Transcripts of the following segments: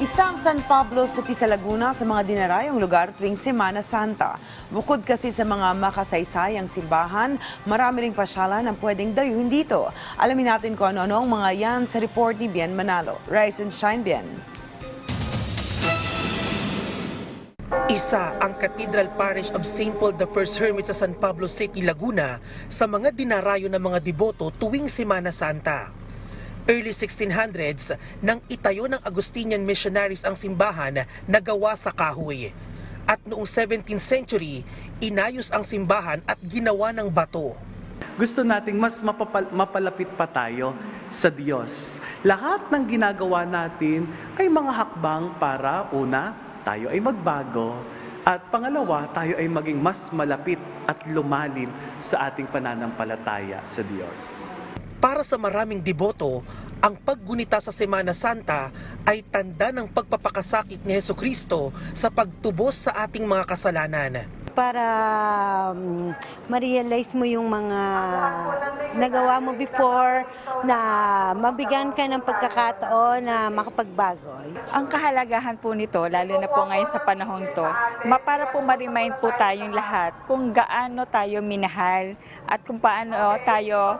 Isang San Pablo City sa Laguna sa mga dinarayong lugar tuwing Semana Santa. Bukod kasi sa mga makasaysayang simbahan, marami ring pasyalan ang pwedeng dayuhin dito. Alamin natin kung ano-ano ang mga yan sa report ni Bien Manalo. Rise and shine, Bien. Isa ang Cathedral Parish of St. Paul the First Hermit sa San Pablo City, Laguna sa mga dinarayo ng mga deboto tuwing Semana Santa. Early 1600s, nang itayo ng Agustinian missionaries ang simbahan na gawa sa kahoy. At noong 17th century, inayos ang simbahan at ginawa ng bato. Gusto nating mas mapapal- mapalapit pa tayo sa Diyos. Lahat ng ginagawa natin ay mga hakbang para una, tayo ay magbago at pangalawa, tayo ay maging mas malapit at lumalim sa ating pananampalataya sa Diyos. Para sa maraming deboto, ang paggunita sa Semana Santa ay tanda ng pagpapakasakit ni Heso Kristo sa pagtubos sa ating mga kasalanan. Para um, ma-realize mo yung mga nagawa mo before na mabigyan ka ng pagkakataon na makapagbago. Ang kahalagahan po nito, lalo na po ngayon sa panahon to, para po ma-remind po tayong lahat kung gaano tayo minahal at kung paano tayo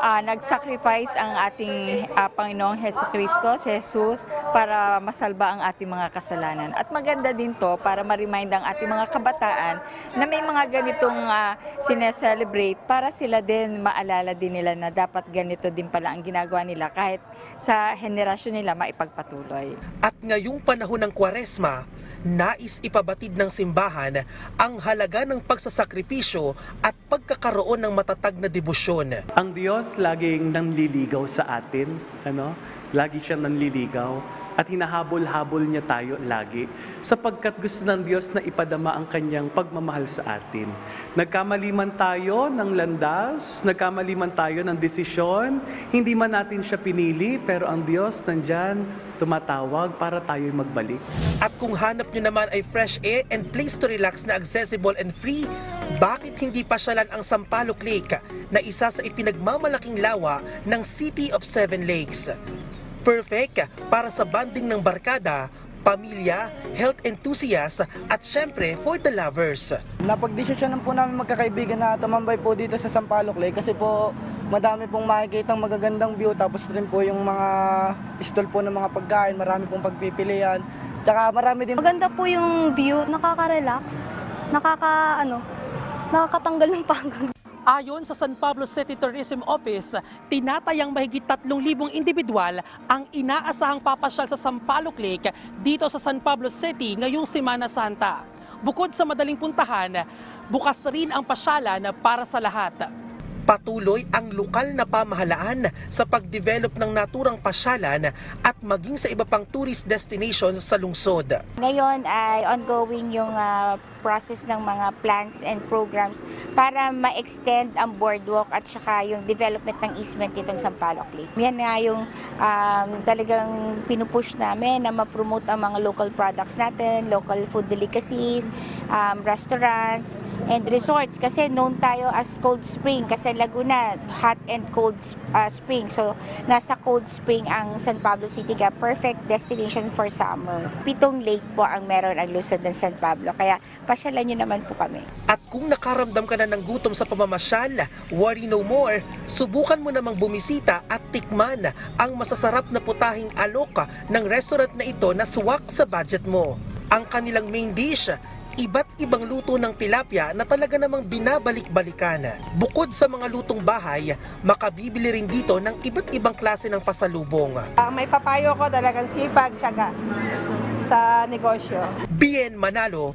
ah, nag-sacrifice ang ating ah, Panginoong Heso Kristo, Jesus, para masalba ang ating mga kasalanan. At maganda din to para ma-remind ang ating mga kabataan na may mga ganitong uh, sineselebrate para sila din maalala din nila na dapat ganito din pala ang ginagawa nila kahit sa henerasyon nila maipagpatuloy. At ngayong panahon ng Kwaresma, nais ipabatid ng simbahan ang halaga ng pagsasakripisyo at pagkakaroon ng matatag na debosyon. Ang Diyos laging nanliligaw sa atin, ano? Lagi siyang nanliligaw at hinahabol-habol niya tayo lagi sapagkat gusto ng Diyos na ipadama ang kanyang pagmamahal sa atin. Nagkamali man tayo ng landas, nagkamali man tayo ng desisyon, hindi man natin siya pinili, pero ang Diyos nandyan tumatawag para tayo magbalik. At kung hanap nyo naman ay fresh air and place to relax na accessible and free, bakit hindi pasyalan ang Sampaloc Lake na isa sa ipinagmamalaking lawa ng City of Seven Lakes? Perfect para sa banding ng barkada, pamilya, health enthusiasts at syempre for the lovers. Napagdesisyonan po namin magkakaibigan na tumambay po dito sa Sampaloc Lake kasi po madami pong makikitang magagandang view tapos rin po yung mga stall po ng mga pagkain, marami pong pagpipilian. Tsaka marami din Maganda po yung view, nakaka-relax, nakaka, ano, nakakatanggal ng pagod. Ayon sa San Pablo City Tourism Office, tinatayang mahigit 3,000 individual ang inaasahang papasyal sa Sampaloc Lake dito sa San Pablo City ngayong Semana Santa. Bukod sa madaling puntahan, bukas rin ang pasyalan para sa lahat. Patuloy ang lokal na pamahalaan sa pagdevelop ng naturang pasyalan at maging sa iba pang tourist destinations sa lungsod. Ngayon ay ongoing yung ah, process ng mga plans and programs para ma-extend ang boardwalk at saka yung development ng easement ditong Sampaloc Lake. Yan nga yung um, talagang pinupush namin na ma-promote ang mga local products natin, local food delicacies, um, restaurants, and resorts. Kasi known tayo as Cold Spring kasi Laguna, hot and cold ah, spring. So, nasa Cold Spring ang San Pablo City kaya perfect destination for summer. Pitong lake po ang meron ang Luzon ng San Pablo. Kaya pasyalan nyo naman po kami. At kung nakaramdam ka na ng gutom sa pamamasyal, worry no more. Subukan mo namang bumisita at tikman ang masasarap na putahing aloka ng restaurant na ito na swak sa budget mo. Ang kanilang main dish, iba't ibang luto ng tilapia na talaga namang binabalik-balikan. Bukod sa mga lutong bahay, makabibili rin dito ng iba't ibang klase ng pasalubong. Ah, may papayo ko talagang sipag, tiyaga sa negosyo. Bien Manalo